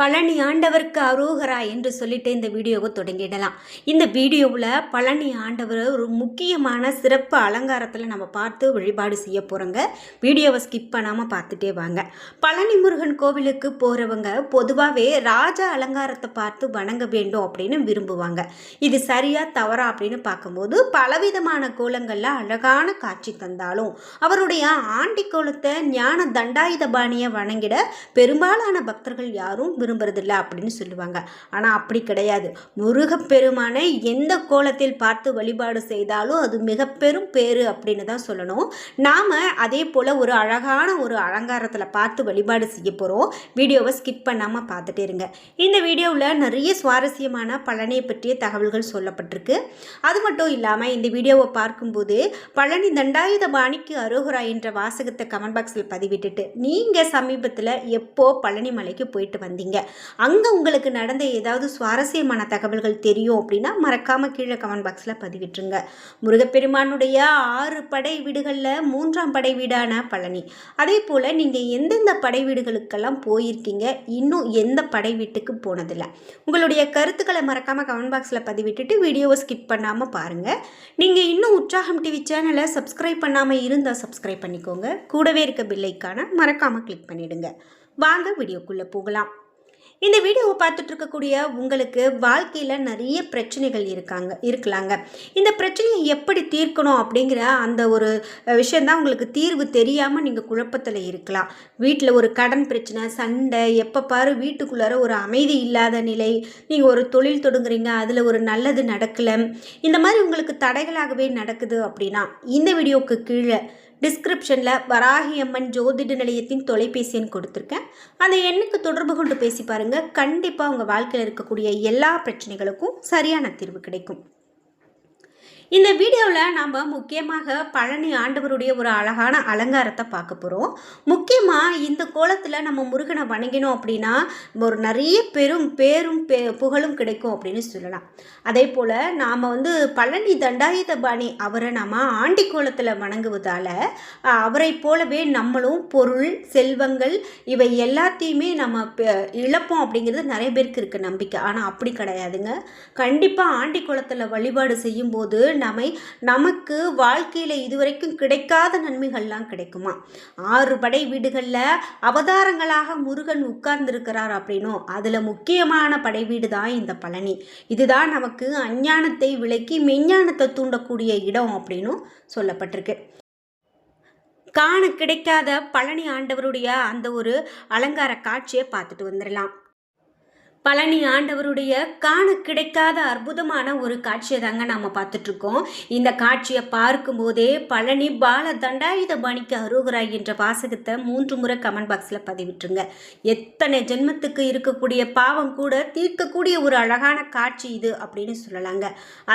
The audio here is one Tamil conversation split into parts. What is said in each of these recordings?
பழனி ஆண்டவருக்கு அரோகரா என்று சொல்லிட்டு இந்த வீடியோவை தொடங்கிடலாம். இந்த வீடியோவில் பழனி ஆண்டவர் ஒரு முக்கியமான சிறப்பு அலங்காரத்தில் நம்ம பார்த்து வழிபாடு செய்ய போகிறோங்க வீடியோவை ஸ்கிப் பண்ணாமல் பார்த்துட்டே வாங்க. பழனி முருகன் கோவிலுக்கு போகிறவங்க பொதுவாகவே ராஜ அலங்காரத்தை பார்த்து வணங்க வேண்டும் அப்படின்னு விரும்புவாங்க. இது சரியா தவறா அப்படின்னு பார்க்கும்போது பலவிதமான கோலங்களில் அழகான காட்சி தந்தாலும் அவருடைய ஆண்டி கோலத்தை ஞான தண்டாயுத பாணியை வணங்கிட பெரும்பாலான பக்தர்கள் யாரும் விரும்புறதில்ல அப்படின்னு சொல்லுவாங்க. ஆனால் அப்படி கிடையாது. முருகப்பெருமானை எந்த கோலத்தில் பார்த்து வழிபாடு செய்தாலும் அது மிக பெரும் பேரு அப்படின்னு தான் சொல்லணும். நாம் அதே போல் ஒரு அழகான ஒரு அலங்காரத்தில் பார்த்து வழிபாடு செய்ய போகிறோம் வீடியோவை ஸ்கிப் பண்ணாமல் பார்த்துட்டே இருங்க. இந்த வீடியோவில் நிறைய சுவாரஸ்யமான பழனியை பற்றிய தகவல்கள் சொல்லப்பட்டிருக்கு. அது மட்டும் இல்லாமல் இந்த வீடியோவை பார்க்கும்போது பழனி தண்டாயுத பாணிக்கு அருகுரா என்ற வாசகத்தை கமெண்ட் பாக்ஸில் பதிவிட்டுட்டு நீங்கள் சமீபத்தில் எப்போ பழனி மலைக்கு போயிட்டு வந்தீங்க? அங்கே உங்களுக்கு நடந்த ஏதாவது சுவாரஸ்யமான தகவல்கள் தெரியும் அப்படின்னா மறக்காமல் கீழே கமெண்ட் பாக்ஸில் பதிவிட்டுருங்க. முருகப்பெருமானுடைய ஆறு படை வீடுகளில் மூன்றாம் படை வீடான பழனி. அதே போல் நீங்கள் எந்தெந்த படை வீடுகளுக்கெல்லாம் போயிருக்கீங்க? இன்னும் எந்த படை வீட்டுக்கு போனதில்லை. உங்களுடைய கருத்துக்களை மறக்காமல் கமெண்ட் பாக்ஸில் பதிவிட்டுட்டு வீடியோவை ஸ்கிப் பண்ணாமல் பாருங்கள் நீங்கள் இன்னும் உற்சாகம் டிவி சேனலை சப்ஸ்கிரைப் பண்ணாமல் இருந்தால் சப்ஸ்கிரைப் பண்ணிக்கோங்க. கூடவே இருக்க பில்லைக்கான மறக்காமல் கிளிக் பண்ணிவிடுங்க வாங்க வீடியோக்குள்ளே போகலாம். இந்த வீடியோவை பார்த்துட்டு இருக்கக்கூடிய உங்களுக்கு வாழ்க்கையில் நிறைய பிரச்சனைகள் இருக்காங்க இருக்கலாங்க. இந்த பிரச்சனையை எப்படி தீர்க்கணும் அப்படிங்கிற அந்த ஒரு விஷயந்தான் உங்களுக்கு தீர்வு தெரியாமல் நீங்கள் குழப்பத்தில் இருக்கலாம். வீட்டில் ஒரு கடன் பிரச்சனை சண்டை எப்போ பாரு வீட்டுக்குள்ளார ஒரு அமைதி இல்லாத நிலை நீங்கள் ஒரு தொழில் தொடங்குறீங்க அதில் ஒரு நல்லது நடக்கலை. இந்த மாதிரி உங்களுக்கு தடைகளாகவே நடக்குது அப்படின்னா இந்த வீடியோவுக்கு கீழே டிஸ்கிரிப்ஷனில் வராகி அம்மன் ஜோதிட நிலையத்தின் தொலைபேசி எண் கொடுத்துருக்கேன். அந்த எண்ணுக்கு தொடர்பு கொண்டு பேசி பாருங்கள் கண்டிப்பாக உங்கள் வாழ்க்கையில் இருக்கக்கூடிய எல்லா பிரச்சனைகளுக்கும் சரியான தீர்வு கிடைக்கும். இந்த வீடியோவில் நாம் முக்கியமாக பழனி ஆண்டவருடைய ஒரு அழகான அலங்காரத்தை பார்க்க போகிறோம் முக்கியமாக இந்த கோலத்தில் நம்ம முருகனை வணங்கினோம் அப்படின்னா ஒரு நிறைய பெரும் பேரும் பே புகழும் கிடைக்கும் அப்படின்னு சொல்லலாம். அதே போல் நாம் வந்து பழனி தண்டாயுதபாணி அவரை நாம் ஆண்டி கோலத்தில் வணங்குவதால் அவரை போலவே நம்மளும் பொருள் செல்வங்கள் இவை எல்லாத்தையுமே நம்ம இழப்போம் அப்படிங்கிறது நிறைய பேருக்கு இருக்க நம்பிக்கை. ஆனால் அப்படி கிடையாதுங்க. கண்டிப்பாக ஆண்டி கோலத்தில் வழிபாடு செய்யும்போது நம்மை நமக்கு வாழ்க்கையில் இதுவரைக்கும் கிடைக்காத நன்மைகள்லாம் கிடைக்குமா? ஆறு படை வீடுகளில் அவதாரங்களாக முருகன் உட்கார்ந்துருக்கிறார் அப்படின்னும் அதில் முக்கியமான படை வீடு தான் இந்த பழனி. இதுதான் நமக்கு அஞ்ஞானத்தை விலக்கி மெஞ்ஞானத்தை தூண்டக்கூடிய இடம் அப்படின்னும் சொல்லப்பட்டிருக்கு. காண கிடைக்காத பழனி ஆண்டவருடைய அந்த ஒரு அலங்கார காட்சியை பார்த்துட்டு வந்துடலாம். பழனி ஆண்டவருடைய காண கிடைக்காத அற்புதமான ஒரு காட்சியை தாங்க நாம் பார்த்துட்ருக்கோம். இந்த காட்சியை பார்க்கும்போதே பழனி பால தண்டாயுத பணிக்கு அருகராய் என்ற வாசகத்தை மூன்று முறை கமெண்ட் பாக்ஸில் பதிவிட்டுருங்க. எத்தனை ஜென்மத்துக்கு இருக்கக்கூடிய பாவம் கூட தீர்க்கக்கூடிய ஒரு அழகான காட்சி இது அப்படின்னு சொல்லலாங்க.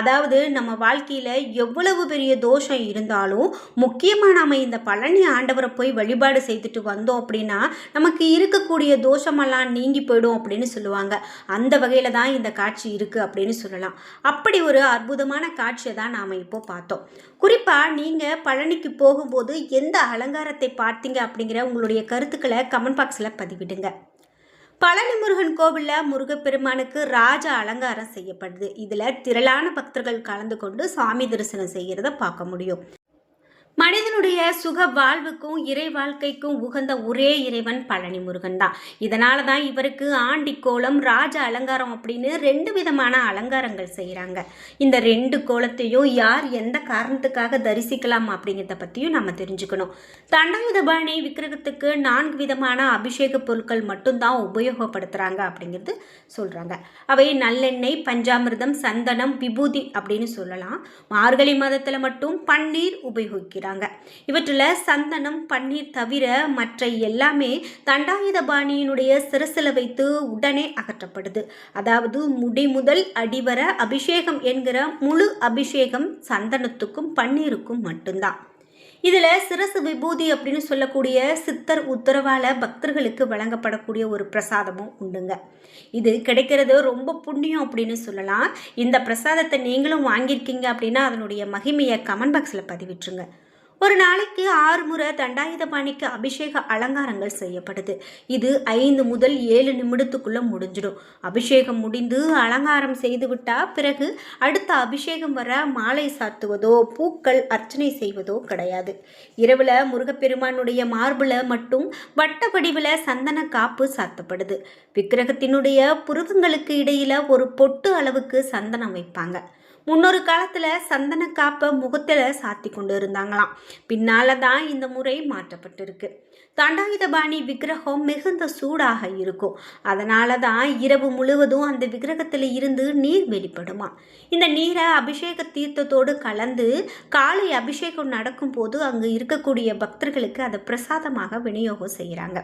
அதாவது நம்ம வாழ்க்கையில் எவ்வளவு பெரிய தோஷம் இருந்தாலும் முக்கியமாக நாம் இந்த பழனி ஆண்டவரை போய் வழிபாடு செய்துட்டு வந்தோம் அப்படின்னா நமக்கு இருக்கக்கூடிய தோஷமெல்லாம் நீங்கி போயிடும் அப்படின்னு சொல்லுவாங்க. அந்த வகையில் தான் இந்த காட்சி இருக்குது அப்படின்னு சொல்லலாம். அப்படி ஒரு அற்புதமான காட்சியை தான் நாம் இப்போ பார்த்தோம். குறிப்பாக நீங்கள் பழனிக்கு போகும்போது எந்த அலங்காரத்தை பார்த்தீங்க அப்படிங்கிற உங்களுடைய கருத்துக்களை கமெண்ட் பாக்ஸில் பதிவிடுங்க. பழனி முருகன் கோவிலில் முருகப்பெருமானுக்கு ராஜ அலங்காரம் செய்யப்படுது. இதில் திரளான பக்தர்கள் கலந்து கொண்டு சாமி தரிசனம் செய்கிறத பார்க்க முடியும். மனிதனுடைய சுக வாழ்வுக்கும் இறை வாழ்க்கைக்கும் உகந்த ஒரே இறைவன் பழனி முருகன் தான். இதனால தான் இவருக்கு ஆண்டி கோலம் ராஜ அலங்காரம் அப்படின்னு ரெண்டு விதமான அலங்காரங்கள் செய்கிறாங்க இந்த ரெண்டு கோலத்தையும் யார் எந்த காரணத்துக்காக தரிசிக்கலாம் அப்படிங்கிறத பற்றியும் நம்ம தெரிஞ்சுக்கணும். தண்டயுதபாணி விக்கிரகத்துக்கு நான்கு விதமான அபிஷேக பொருட்கள் மட்டும்தான் உபயோகப்படுத்துகிறாங்க அப்படிங்கிறது சொல்கிறாங்க அவை நல்லெண்ணெய் பஞ்சாமிர்தம் சந்தனம் விபூதி அப்படின்னு சொல்லலாம். மார்கழி மதத்தில் மட்டும் பன்னீர் உபயோகிக்கிறாங்க செய்கிறாங்க இவற்றில் சந்தனம் பன்னீர் தவிர மற்ற எல்லாமே தண்டாயுதபாணியினுடைய சிரசில் வைத்து உடனே அகற்றப்படுது. அதாவது முடி முதல் அடிவர அபிஷேகம் என்கிற முழு அபிஷேகம் சந்தனத்துக்கும் பன்னீருக்கும் மட்டும்தான். இதில் சிரசு விபூதி அப்படின்னு சொல்லக்கூடிய சித்தர் உத்தரவால பக்தர்களுக்கு வழங்கப்படக்கூடிய ஒரு பிரசாதமும் உண்டுங்க. இது கிடைக்கிறது ரொம்ப புண்ணியம் அப்படின்னு சொல்லலாம். இந்த பிரசாதத்தை நீங்களும் வாங்கியிருக்கீங்க அப்படின்னா அதனுடைய மகிமையை கமெண்ட் பாக்ஸில் பதிவிட்டுருங்க. ஒரு நாளைக்கு ஆறு முறை தண்டாயுதபாணிக்கு அபிஷேக அலங்காரங்கள் செய்யப்படுது. இது ஐந்து முதல் ஏழு நிமிடத்துக்குள்ளே முடிஞ்சிடும். அபிஷேகம் முடிந்து அலங்காரம் செய்து விட்டா பிறகு அடுத்த அபிஷேகம் வர மாலை சாத்துவதோ பூக்கள் அர்ச்சனை செய்வதோ கிடையாது. இரவில் முருகப்பெருமானுடைய மார்பில் மட்டும் வட்ட வடிவில் சந்தன காப்பு சாத்தப்படுது. விக்கிரகத்தினுடைய புருவங்களுக்கு இடையில் ஒரு பொட்டு அளவுக்கு சந்தனம் வைப்பாங்க. முன்னொரு காலத்தில் சந்தன காப்பை முகத்தில் சாத்தி கொண்டு இருந்தாங்களாம். பின்னால் தான் இந்த முறை மாற்றப்பட்டிருக்கு. தண்டாயுதபாணி விக்கிரகம் மிகுந்த சூடாக இருக்கும். அதனால தான் இரவு முழுவதும் அந்த விக்கிரகத்தில் இருந்து நீர் வெளிப்படுமா இந்த நீரை அபிஷேக தீர்த்தத்தோடு கலந்து காலை அபிஷேகம் நடக்கும்போது அங்கு இருக்கக்கூடிய பக்தர்களுக்கு அதை பிரசாதமாக விநியோகம் செய்கிறாங்க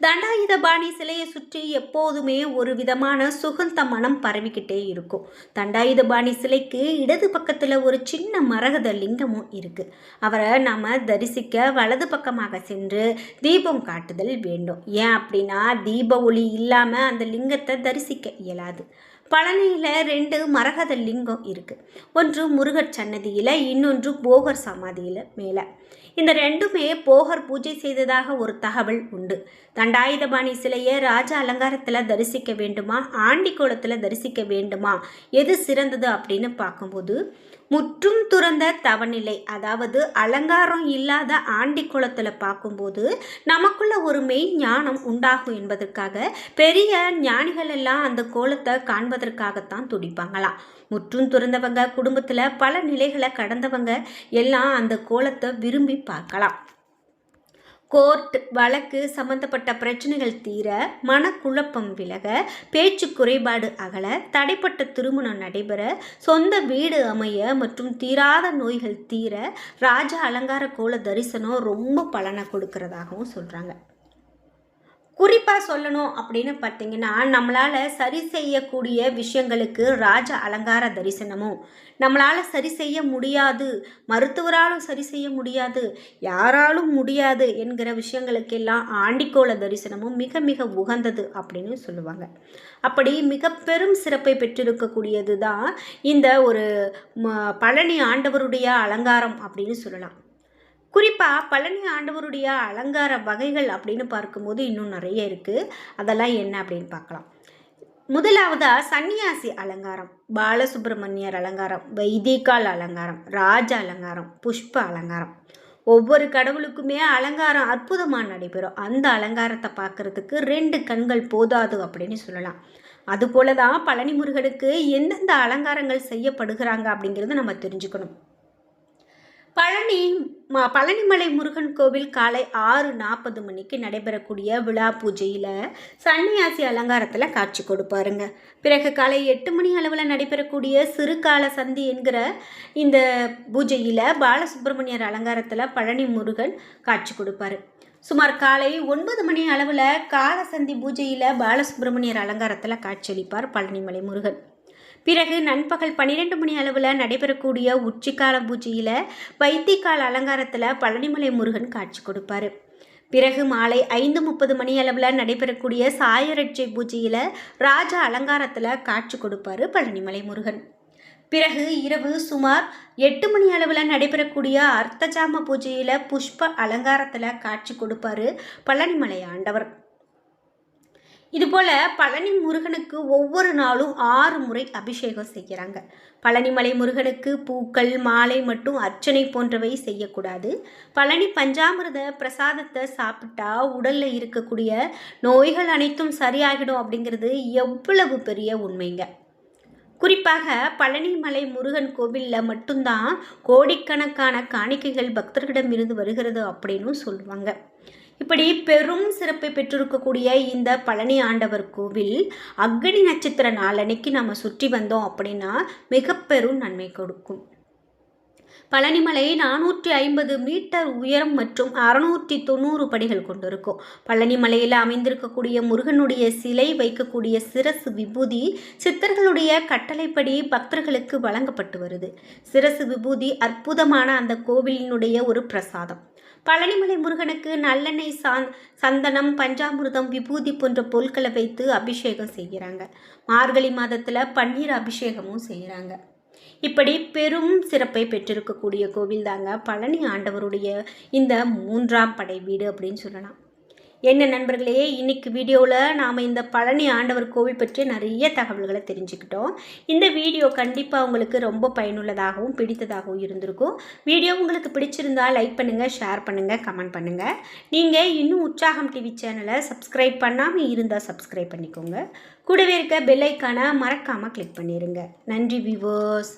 தண்டாயுதபாணி சிலையை சுற்றி எப்போதுமே ஒரு விதமான சுகந்த மனம் பரவிக்கிட்டே இருக்கும். தண்டாயுதபாணி சிலைக்கு இடது பக்கத்தில் ஒரு சின்ன மரகத லிங்கமும் இருக்குது அவரை நாம் தரிசிக்க வலது பக்கமாக சென்று தீபம் காட்டுதல் வேண்டும். ஏன் அப்படின்னா தீப ஒளி இல்லாமல் அந்த லிங்கத்தை தரிசிக்க இயலாது. பழனியில் ரெண்டு மரகத லிங்கம் இருக்குது ஒன்று முருகர் சன்னதியில் இன்னொன்று போகர் சமாதியில் மேலே. இந்த ரெண்டுமே போகர் பூஜை செய்ததாக ஒரு தகவல் உண்டு. தண்டாயுதபாணி சிலையை ராஜ அலங்காரத்தில் தரிசிக்க வேண்டுமா? ஆண்டி கோலத்தில் தரிசிக்க வேண்டுமா? எது சிறந்தது அப்படின்னு பார்க்கும்போது முற்றும் துறந்த தவநிலை அதாவது அலங்காரம் இல்லாத ஆண்டி குளத்தில் பார்க்கும்போது நமக்குள்ள ஒரு மெய் ஞானம் உண்டாகும் என்பதற்காக பெரிய ஞானிகள் எல்லாம் அந்த கோலத்தை காண்பதற்காகத்தான் துடிப்பாங்களாம். முற்றும் துறந்தவங்க குடும்பத்தில் பல நிலைகளை கடந்தவங்க எல்லாம் அந்த கோலத்தை விரும்பி பார்க்கலாம். கோர்ட் வழக்கு சம்பந்தப்பட்ட பிரச்சனைகள் தீர மனக்குழப்பம் விலக பேச்சு குறைபாடு அகல தடைப்பட்ட திருமணம் நடைபெற சொந்த வீடு அமைய மற்றும் தீராத நோய்கள் தீர ராஜ அலங்கார கோல தரிசனம் ரொம்ப பலனை கொடுக்கறதாகவும் சொல்கிறாங்க குறிப்பாக சொல்லணும் அப்படின்னு பார்த்தீங்கன்னா நம்மளால் சரி செய்யக்கூடிய விஷயங்களுக்கு ராஜ அலங்கார தரிசனமும் நம்மளால் சரி செய்ய முடியாது மருத்துவராலும் சரி செய்ய முடியாது யாராலும் முடியாது என்கிற விஷயங்களுக்கெல்லாம் ஆண்டிக்கோள தரிசனமும் மிக மிக உகந்தது அப்படின்னு சொல்லுவாங்க. அப்படி மிக பெரும் சிறப்பை பெற்றிருக்கக்கூடியது தான் இந்த ஒரு பழனி ஆண்டவருடைய அலங்காரம் அப்படின்னு சொல்லலாம். குறிப்பாக பழனி ஆண்டவருடைய அலங்கார வகைகள் அப்படின்னு பார்க்கும்போது இன்னும் நிறைய இருக்குது அதெல்லாம் என்ன அப்படின்னு பார்க்கலாம். முதலாவதாக சன்னியாசி அலங்காரம் பாலசுப்ரமணியர் அலங்காரம் வைதிகால் அலங்காரம் ராஜ அலங்காரம் புஷ்ப அலங்காரம். ஒவ்வொரு கடவுளுக்குமே அலங்காரம் அற்புதமாக நடைபெறும். அந்த அலங்காரத்தை பார்க்குறதுக்கு ரெண்டு கண்கள் போதாது அப்படின்னு சொல்லலாம். அதுபோல தான் பழனி முருகனுக்கு எந்தெந்த அலங்காரங்கள் செய்யப்படுகிறாங்க அப்படிங்கிறது நம்ம தெரிஞ்சுக்கணும். பழனி ம பழனிமலை முருகன் கோவில் காலை ஆறு நாற்பது மணிக்கு நடைபெறக்கூடிய விழா பூஜையில் சன்னியாசி அலங்காரத்தில் காட்சி கொடுப்பாருங்க. பிறகு காலை எட்டு மணி அளவில் நடைபெறக்கூடிய சிறுகால சந்தி என்கிற இந்த பூஜையில் பாலசுப்ரமணியர் அலங்காரத்தில் பழனி முருகன் காட்சி கொடுப்பாரு. சுமார் காலை ஒன்பது மணி அளவில் காலசந்தி பூஜையில் பாலசுப்ரமணியர் அலங்காரத்தில் காட்சியளிப்பார் பழனிமலை முருகன். பிறகு நண்பகல் பன்னிரெண்டு மணி அளவில் நடைபெறக்கூடிய உச்சிக்கால பூஜையில் வைத்தியக்கால அலங்காரத்தில் பழனிமலை முருகன் காட்சி கொடுப்பார். பிறகு மாலை ஐந்து முப்பது மணி அளவில் நடைபெறக்கூடிய சாயரட்சை பூஜையில் ராஜ அலங்காரத்தில் காட்சி கொடுப்பார் பழனிமலை முருகன். பிறகு இரவு சுமார் எட்டு மணி அளவில் நடைபெறக்கூடிய அர்த்தஜாம பூஜையில் புஷ்ப அலங்காரத்தில் காட்சி கொடுப்பாரு பழனிமலை ஆண்டவர். இதுபோல் பழனி முருகனுக்கு ஒவ்வொரு நாளும் ஆறு முறை அபிஷேகம் செய்கிறாங்க. பழனிமலை முருகனுக்கு பூக்கள் மாலை மட்டும் அர்ச்சனை போன்றவை செய்யக்கூடாது. பழனி பஞ்சாமிரத பிரசாதத்தை சாப்பிட்டா உடலில் இருக்கக்கூடிய நோய்கள் அனைத்தும் சரியாகிடும் அப்படிங்கிறது எவ்வளவு பெரிய உண்மைங்க. குறிப்பாக பழனிமலை முருகன் கோவிலில் மட்டும்தான் கோடிக்கணக்கான காணிக்கைகள் பக்தர்களிடம் இருந்து வருகிறது அப்படின்னு சொல்லுவாங்க. இப்படி பெரும் சிறப்பை பெற்றிருக்கக்கூடிய இந்த பழனி ஆண்டவர் கோவில் அக்னி நட்சத்திர நாளன்னைக்கு நம்ம சுற்றி வந்தோம் அப்படின்னா மிக பெரும் நன்மை கொடுக்கும். பழனிமலை நானூற்றி ஐம்பது மீட்டர் உயரம் மற்றும் அறுநூற்றி தொண்ணூறு படிகள் கொண்டிருக்கும். பழனிமலையில் அமைந்திருக்கக்கூடிய முருகனுடைய சிலை வைக்கக்கூடிய சிரசு விபூதி சித்தர்களுடைய கட்டளைப்படி பக்தர்களுக்கு வழங்கப்பட்டு வருது. சிரசு விபூதி அற்புதமான அந்த கோவிலினுடைய ஒரு பிரசாதம். பழனிமலை முருகனுக்கு நல்லெண்ணெய் சாந் சந்தனம் பஞ்சாமிர்தம் விபூதி போன்ற பொருட்களை வைத்து அபிஷேகம் செய்கிறாங்க. மார்கழி மாதத்தில் பன்னீர் அபிஷேகமும் செய்கிறாங்க. இப்படி பெரும் சிறப்பை பெற்றிருக்கக்கூடிய கோவில் தாங்க பழனி ஆண்டவருடைய இந்த மூன்றாம் படை வீடு அப்படின்னு சொல்லலாம். என்ன நண்பர்களே இன்னைக்கு வீடியோவில் நாம் இந்த பழனி ஆண்டவர் கோவில் பற்றி நிறைய தகவல்களை தெரிஞ்சுக்கிட்டோம். இந்த வீடியோ கண்டிப்பாக உங்களுக்கு ரொம்ப பயனுள்ளதாகவும் பிடித்ததாகவும் இருந்திருக்கும். வீடியோ உங்களுக்கு பிடிச்சிருந்தா லைக் பண்ணுங்கள் ஷேர் பண்ணுங்கள் கமெண்ட் பண்ணுங்கள் நீங்கள் இன்னும் உற்சாகம் டிவி சேனலை சப்ஸ்கிரைப் பண்ணாமல் இருந்தால் சப்ஸ்கிரைப் பண்ணிக்கோங்க. கூடவே இருக்க பெல்லைக்கான மறக்காமல் கிளிக் பண்ணிடுங்க நன்றி வியூவர்ஸ்